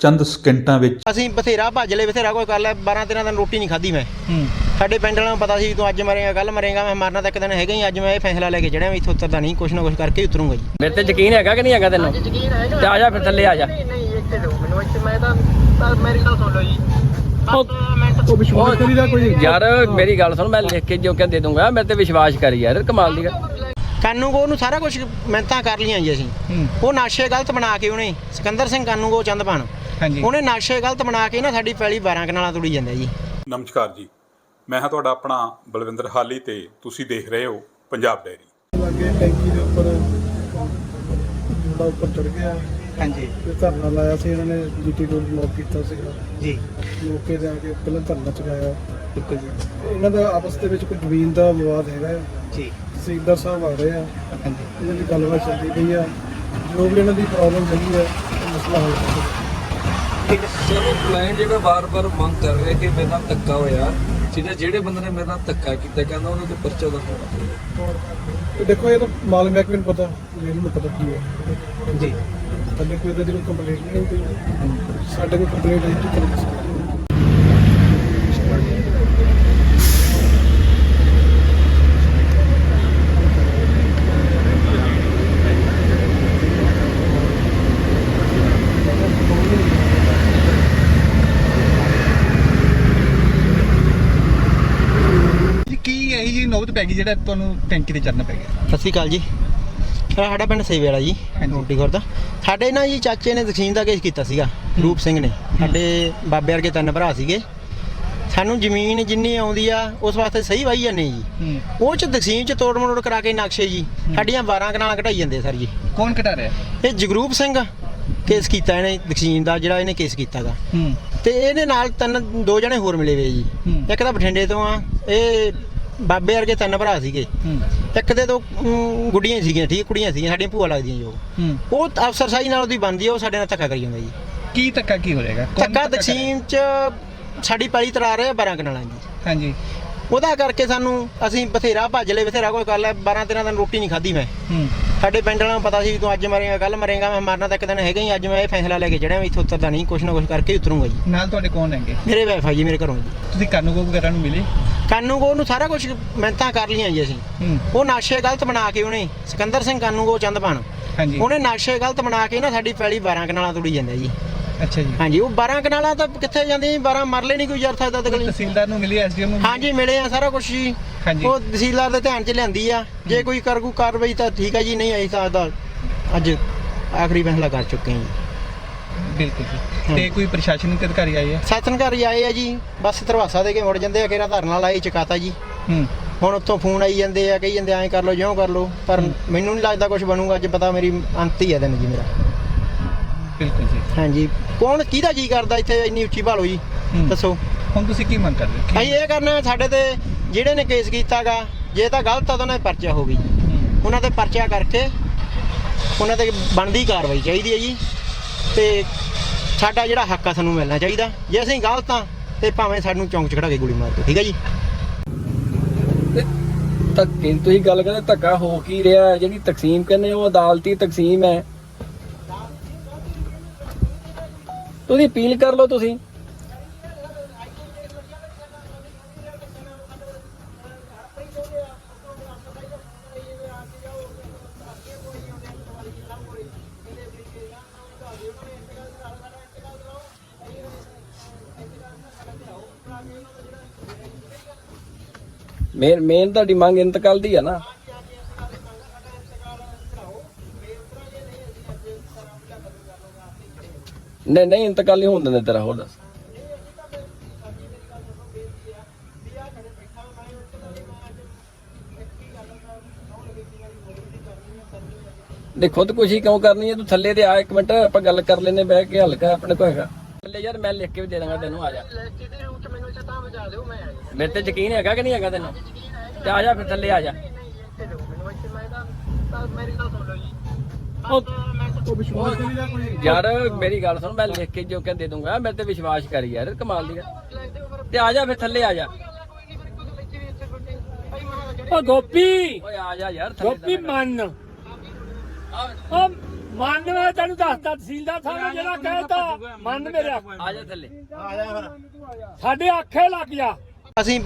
ਚੰਦ ਸਕਿੰਟਾਂ ਵਿੱਚ ਅਸੀਂ ਬਥੇਰਾ ਭੱਜ ਲਏ ਬਥੇਰਾ ਕੋਈ ਕਰ ਲਿਆ। 12 13 ਦਿਨ ਰੋਟੀ ਨਹੀਂ ਖਾਧੀ ਮੈਂ। ਹੂੰ। ਸਾਡੇ ਪਿੰਡ ਵਾਲਿਆਂ ਨੂੰ ਪਤਾ ਸੀ ਤੂੰ ਅੱਜ ਮਰੇਗਾ ਕੱਲ ਮਰੇਗਾ ਮੈਂ ਮਰਨਾ ਤਾਂ ਇੱਕ ਦਿਨ ਹੈਗਾ ਹੀ ਅੱਜ ਮੈਂ ਇਹ ਫੈਸਲਾ ਲੈ ਕੇ ਚੜਿਆ ਵੀ ਇੱਥੇ ਉਤਰਦਾ ਨਹੀਂ ਕੁਛ ਨਾ ਕੁਛ ਕਰਕੇ ਹੀ ਉਤਰੂੰਗਾ ਜੀ। ਮੇਰੇ ਤੇ ਯਕੀਨ ਹੈਗਾ ਕਿ ਨਹੀਂ ਹੈਗਾ ਤੈਨੂੰ? ਤੇ ਆ ਜਾ ਫਿਰ ਥੱਲੇ ਆ ਜਾ। ਨਹੀਂ ਇੱਥੇ ਰਹੋ ਮੈਨੂੰ ਇੱਥੇ ਮੈਂ ਤਾਂ ਮੇਰੀ ਗੱਲ ਸੁਣ ਲਓ ਜੀ। ਉਹ ਵਿਸ਼ਵਾਸ ਕਰੀਦਾ ਕੋਈ? ਯਾਰ ਮੇਰੀ ਗੱਲ ਸੁਣ ਮੈਂ ਲਿਖ ਕੇ ਜੋ ਕਿ ਦੇ ਦੂੰਗਾ ਮੇਰੇ ਤੇ ਵਿਸ਼ਵਾਸ ਕਰੀ ਯਾਰ ਕਮਾਲ ਦੀ ਗੱਲ। ਕਾਨੂੰਗੋ ਨੂੰ ਸਾਰਾ ਕੁਝ ਮਿਹਨਤਾਂ ਕਰ ਲੀਆਂ ਜੀ ਅਸੀਂ। ਉਹ ਨਾਸ਼ੇ ਗਲਤ ਬਣਾ ਕੇ ਉਹਨੇ ਸਿਕੰਦਰ ਸਿੰਘ ਕਾਨੂੰਗੋ ਚੰਦਪਾਨ ਹਾਂਜੀ। ਉਹਨੇ ਨਾਸ਼ੇ ਗਲਤ ਬਣਾ ਕੇ ਨਾ ਸਾਡੀ ਪੈਲੀ 12 ਕਨਾਲਾਂ ਤੁੜੀ ਜਾਂਦਾ ਜੀ। ਨਮਸਕਾਰ ਜੀ। ਮੈਂ ਹਾਂ ਤੁਹਾਡਾ ਆਪਣਾ ਬਲਵਿੰਦਰ ਹਾਲੀ ਤੇ ਤੁਸੀਂ ਦੇਖ ਰਹੇ ਹੋ ਪੰਜਾਬ ਡੈਰੀ। ਲੱਗੇ ਟੈਂਕੀ ਦੇ ਉੱਪਰ ਮੁੰਡਾ ਉੱਪਰ ਚੜ ਗਿਆ। ਹਾਂਜੀ। ਤੇ ਧਰਨਾ ਲਾਇਆ ਸੀ ਇਹਨਾਂ ਨੇ ਜੀਟੀ ਰੋਡ ਬਲੌਕ ਕੀਤਾ ਸੀਗਾ। ਜੀ। ਮੌਕੇ ਤੇ ਆ ਕੇ ਪਹਿਲਾਂ ਧਰਨਾ ਚੁਕਾਇਆ ਬਿਲਕੁਲ ਜੀ ਤੇ ਇਹਨਾਂ ਦਾ ਆਪਸ ਦੇ ਵਿੱਚ ਕੋਈ ਜ਼ਮੀਨ ਦਾ ਵਿਵਾਦ ਹੈਗਾ। ਜੀ। ਤਹਿਸੀਲਦਾਰ ਸਾਹਿਬ ਆ ਰਹੇ ਆ। ਹਾਂਜੀ ਇਹਨਾਂ ਦੀ ਗੱਲਬਾਤ ਚੱਲਦੀ ਪਈ ਆ। ਜੋ ਵੀ ਇਹਨਾਂ ਦੀ ਪ੍ਰੋਬਲਮ ਹੈਗੀ ਹੈ ਉਹ ਮਸਲਾ ਹੱਲ ਕਰੋ ਚਲੋ ਕਲਾਇੰਟ ਜਿਹੜਾ ਵਾਰ-ਵਾਰ ਮੰਗ ਕਰ ਰਿਹਾ ਕਿ ਮੇਰੇ ਨਾਲ ਧੱਕਾ ਹੋਇਆ ਠੀਕ ਹੈ ਜਿਹੜੇ ਬੰਦੇ ਨੇ ਮੇਰੇ ਨਾਲ ਧੱਕਾ ਕੀਤਾ ਕਹਿੰਦਾ ਉਹਨਾਂ ਤੇ ਪਰਚਾ ਦਰਜ ਤੇ ਦੇਖੋ ਇਹ ਤਾਂ ਮਾਲ ਮਹਿਕਮੇ ਨੂੰ ਪਤਾ ਜੇਲ੍ਹ ਨੂੰ ਪਤਾ ਕੀ ਹੈ। ਜੀ। ਸਾਡੇ ਕੋਈ ਇਹਦੇ ਦੀ ਕੋਈ ਕੰਪਲੇਂਟ ਨਹੀਂ ਹੋਈ। ਸਾਡੇ ਕੋਲ ਕੰਪਲੇਂਟ ਆਈ ਕਿ ਇਹ ਜੀ ਨੌਬਤ ਪੈ ਗਈ ਜਿਹੜਾ ਤੁਹਾਨੂੰ ਟੈਂਕੀ ਤੇ ਚੜਨਾ ਪੈ ਗਿਆ। ਸਤਿ ਸ਼੍ਰੀ ਅਕਾਲ ਜੀ। ਸਾਡਾ ਪਿੰਡ ਸੇਵੇ ਵਾਲਾ ਜੀ। ਰੋਟੀ ਖੁਰਦ ਸਾਡੇ ਨਾ ਜੀ ਚਾਚੇ ਨੇ ਤਕਸੀਮ ਦਾ ਕੇਸ ਕੀਤਾ ਸੀਗਾ ਰੂਪ ਸਿੰਘ ਨੇ। ਸਾਡੇ ਬਾਬੇ ਵਰਗੇ ਤਿੰਨ ਭਰਾ ਸੀਗੇ। ਸਾਨੂੰ ਜ਼ਮੀਨ ਜਿੰਨੀ ਆਉਂਦੀ ਆ ਉਸ ਵਾਸਤੇ ਸਹੀ ਵਾਈ ਜਾਂਦੇ ਜੀ। ਉਹ ਚ ਤਕਸੀਮ ਚ ਤੋੜ ਮੜੋੜ ਕਰਾ ਕੇ ਨਕਸ਼ੇ ਜੀ। ਸਾਡੀਆਂ 12 ਕਨਾਲਾਂ ਘਟਾਈ ਜਾਂਦੇ ਸਰ ਜੀ। ਕੌਣ ਘਟਾ ਰਿਹਾ? ਇਹ ਜਗਰੂਪ ਸਿੰਘ ਕੇਸ ਕੀਤਾ ਇਹਨੇ ਤਕਸੀਮ ਦਾ ਜਿਹੜਾ ਇਹਨੇ ਕੇਸ ਕੀਤਾਗਾ ਹੂੰ। ਤੇ ਇਹਦੇ ਨਾਲ ਤਿੰਨ ਦੋ ਜਣੇ ਹੋਰ ਮਿਲੇ ਵੇ ਜੀ। ਇੱਕ ਤਾਂ ਬਠਿੰਡੇ ਤੋਂ ਆ ਇਹ ਬਾਬੇ ਵਰਗੇ ਤਿੰਨ ਭਰਾ ਸੀਗੇ। ਇੱਕ ਦੇ ਦੋ ਅਮ, ਗੁੱਡੀਆਂ ਹੀ ਸੀਗੀਆਂ ਠੀਕ ਕੁੜੀਆਂ ਸੀਗੀਆਂ ਸਾਡੀਆਂ ਭੂਆ ਲੱਗਦੀਆਂ ਜੋ ਹੂੰ। ਉਹ ਅਫਸਰ ਸਾਈ ਨਾਲ ਉਹਦੀ ਬਣਦੀ ਆ ਉਹ ਸਾਡੇ ਨਾਲ ਧੱਕਾ ਕਰੀ ਜਾਂਦਾ ਜੀ। ਕੀ ਧੱਕਾ ਕੀ ਹੋ ਜਾਏਗਾ ਕੌਣ ਧੱਕਾ ਕਰ? ਚ ਸਾਡੀ ਪੈਲੀ ਤਰਾ ਰਹੇ 12 ਕਨਾਲਾਂ ਜੀ। ਹਾਂਜੀ। ਉਹਦਾ ਕਰਕੇ ਸਾਨੂੰ ਅਸੀਂ ਬਥੇਰਾ ਭੱਜ ਲਏ ਬਥੇਰਾ ਕੋਈ ਕਰ ਲਿਆ 12 13 ਦਿਨ ਰੋਟੀ ਨਹੀਂ ਖਾਧੀ ਮੈਂ। ਹੂੰ। ਸਾਡੇ ਪਿੰਡ ਵਾਲਿਆਂ ਨੂੰ ਪਤਾ ਸੀ ਤੂੰ ਅੱਜ ਮਰੇਗਾ ਕੱਲ ਮਰੇਗਾ ਮੈਂ ਮਰਨਾ ਤਾਂ ਇੱਕ ਦਿਨ ਹੈਗਾ ਹੀ ਅੱਜ ਮੈਂ ਇਹ ਫੈਸਲਾ ਲੈ ਕੇ ਚੜਿਆ ਵੀ ਇੱਥੇ ਉਤਰਦਾ ਨਹੀਂ ਕੁਛ ਨਾ ਕੁਛ ਕਰਕੇ ਉਤਰੂੰਗਾ ਜੀ। ਨਾਲ ਤੁਹਾਡੇ ਕੌਣ ਹੈਗੇ? ਮੇਰੇ ਵਾਈਫ ਆ ਜੀ ਮੇਰੇ ਘਰੋਂ ਜੀ। ਤੁਸੀਂ ਕਾਨੂੰਗੋ ਵਗੈਰਾ ਨੂੰ ਮਿਲੇ? ਕਾਨੂੰਗੋ ਨੂੰ ਸਾਰਾ ਕੁਝ ਮਿਹਨਤਾਂ ਕਰ ਲੀਆਂ ਜੀ ਅਸੀਂ। ਹੂੰ। ਉਹ ਨਾਸ਼ੇ ਗਲਤ ਬਣਾ ਕੇ ਉਹਨੇ ਸਿਕੰਦਰ ਸਿੰਘ ਕਾਨੂੰਗੋ ਚੰਦਪਾਨ। ਹਾਂਜੀ। ਉਹਨੇ ਨਾਸ਼ੇ ਗਲਤ ਬਣਾ ਕੇ ਨਾ ਸਾਡੀ ਪੈਲੀ 12 ਕਨਾਲਾਂ ਤੁੜੀ ਜਾਂਦਾ ਜੀ। ਅੱਛਾ ਜੀ। ਹਾਂਜੀ ਉਹ 12 ਕਨਾਲਾਂ ਤਾਂ ਕਿੱਥੇ ਜਾਂਦੀਆਂ ਜੀ? 12 ਮਰਲੇ ਨਹੀਂ ਕੋਈ ਜਰ ਸਕਦਾ ਤੇ ਗਲੀ ਤਹਿਸੀਲਦਾਰ ਨੂੰ ਮਿਲੀ ਐਸਡੀਐਮ ਨੂੰ? ਹਾਂਜੀ ਮਿਲੇ ਆ ਸਾਰਾ ਕੁਝ ਜੀ। ਹਾਂਜੀ। ਉਹ ਤਹਿਸੀਲਦਾਰ ਦੇ ਧਿਆਨ 'ਚ ਲਿਆਂਦੀ ਆ। ਜੇ ਕੋਈ ਕਰਗੂ ਕਾਰਵਾਈ ਤਾਂ ਠੀਕ ਆ ਜੀ ਨਹੀਂ ਆਈ ਤਾਂ ਦਾ ਅੱਜ ਆਖਰੀ ਫੈਸਲਾ ਕਰ ਚੁੱਕੇ ਹਾਂ ਜੀ। ਬਿਲਕੁਲ ਜੀ। ਤੇ ਕੋਈ ਪ੍ਰਸ਼ਾਸਨਿਕ ਅਧਿਕਾਰੀ ਆਏ ਆ? ਸਤਨਗਰ ਆਏ ਆ ਜੀ। ਬਸ ਧਰਵਾਸਾ ਦੇ ਕੇ ਮੁੜ ਜਾਂਦੇ ਆ ਕਿਹੜਾ ਧਰਨਾ ਲਾਏ ਚਕਾਤਾ ਜੀ। ਹੂੰ। ਹੁਣ ਉੱਥੋਂ ਫੋਨ ਆਈ ਜਾਂਦੇ ਆ ਕਹੀ ਜਾਂਦੇ ਐਂ ਕਰ ਲਓ ਜਿਉਂ ਕਰ ਲਓ। ਪਰ ਮੈਨੂੰ ਨਹੀਂ ਲੱਗਦਾ ਕੁਝ ਬਣੂਗਾ ਅੱਜ ਪਤਾ ਮੇਰੀ ਅੰਤ ਹੀ ਆ ਦਿਨ ਜੀ ਮੇਰਾ। ਬਿਲਕੁਲ ਜੀ। ਹਾਂਜੀ। ਕੌਣ ਕਿਹਦਾ ਜੀ ਕਰਦਾ ਇੱਥੇ ਇੰਨੀ ਉੱਚੀ ਭਾਲੋ ਜੀ? ਹੂੰ। ਦੱਸੋ। ਹੁਣ ਤੁਸੀਂ ਕੀ ਮੰਗ ਕਰਦੇ ਹੋ? ਅਸੀਂ ਇਹ ਕਰਨਾ ਸਾਡੇ ਤੇ ਜਿਹੜੇ ਨੇ ਕੇਸ ਕੀਤਾਗਾ ਜੇ ਤਾਂ ਗਲਤ ਆ ਤਾਂ ਉਹਨਾਂ 'ਤੇ ਪਰਚਾ ਹੋ ਗਈ। ਹੂੰ। ਉਹਨਾਂ ਤੇ ਪਰਚਾ ਕਰਕੇ ਉਹਨਾਂ ਤੇ ਬਣਦੀ ਕਾਰਵਾਈ ਚਾਹੀਦੀ ਹੈ ਜੀ। ਤੇ ਸਾਡਾ ਜਿਹੜਾ ਹੱਕ ਆ ਸਾਨੂੰ ਮਿਲਣਾ ਚਾਹੀਦਾ। ਜੇ ਅਸੀਂ ਗਲਤ ਆ ਤੇ ਭਾਵੇਂ ਸਾਨੂੰ ਚੌਂਕ 'ਚ ਖੜਾ ਕੇ ਗੋਲੀ ਮਾਰ ਦਿਓ ਠੀਕ ਹੈ ਜੀ? ਧੱਕੇ ਦੀ ਤੁਸੀਂ ਗੱਲ ਕਰਦੇ ਧੱਕਾ ਹੋ ਕੀ ਰਿਹਾ ਹੈ? ਜਿਹੜੀ ਤਕਸੀਮ ਕਹਿੰਦੇ ਉਹ ਅਦਾਲਤੀ ਤਕਸੀਮ ਹੈ। ਤੁਸੀਂ ਅਪੀਲ ਕਰ ਲਓ ਤੁਸੀਂ। ਮੇਨ ਮੇਨ ਤੁਹਾਡੀ ਮੰਗ ਇੰਤਕਾਲ ਦੀ ਆ ਨਾ। ਨਹੀਂ ਨਹੀਂ, ਇੰਤਕਾਲ ਨਹੀਂ ਹੋਣ ਦਿੰਦੇ ਤੇਰਾ, ਹੋਰ ਦੱਸ। ਦੇ ਖੁਦਕੁਸ਼ੀ ਕਿਉਂ ਕਰਨੀ ਹੈ? ਤੂੰ ਥੱਲੇ ਤੇ ਆ, ਇੱਕ ਮਿੰਟ, ਆਪਾਂ ਗੱਲ ਕਰ ਲੈਨੇ ਬਹਿ ਕੇ ਹਲਕਾ ਆਪਣੇ ਕੋਲ ਹੈਗਾ। ਥੱਲੇ ਯਾਰ, ਮੈਂ ਲਿਖ ਕੇ ਵੀ ਦੇ ਦਾਂਗਾ ਤੈਨੂੰ, ਆ ਜਾ। ਮੇਰੇ ਤੇ ਯਕੀਨ ਹੈਗਾ ਕਿ ਨਹੀਂ ਹੈਗਾ ਤੈਨੂੰ? ਤੇ ਆ ਜਾ ਫਿਰ ਥੱਲੇ, ਆ ਜਾ। ਉਹ ਉਹ ਵਿਸ਼ਵਾਸ ਕਰੀਦਾ ਕੋਈ ਯਾਰ ਮੇਰੀ ਗੱਲ ਸੁਣ ਮੈਂ ਲਿਖ ਕੇ ਜੋ ਕਿ ਦੇ ਦੂੰਗਾ ਮੇਰੇ ਤੇ ਵਿਸ਼ਵਾਸ ਕਰ ਯਾਰ ਕਮਾਲ ਦੀ ਗੱਲ। ਤੇ ਆ ਜਾ ਫਿਰ ਥੱਲੇ ਆ ਜਾ। ਓ ਗੋਪੀ! ਓਏ ਆ ਜਾ ਯਾਰ ਥੱਲੇ ਗੋਪੀ ਮੰਨ। ਆ- ਓ ਮੰਨ ਮੈਂ ਤੈਨੂੰ ਦੱਸਦਾ ਤਹਿਸੀਲਦਾਰ ਸਾਹਿਬ ਨੇ ਜਿਹੜਾ ਕਹਿਤਾ ਮੰਨ ਮੇਰੇ। ਆ ਜਾ ਥੱਲੇ। ਸਾਡੇ ਆਖੇ ਲੱਗ ਜਾ। ਅਸੀਂ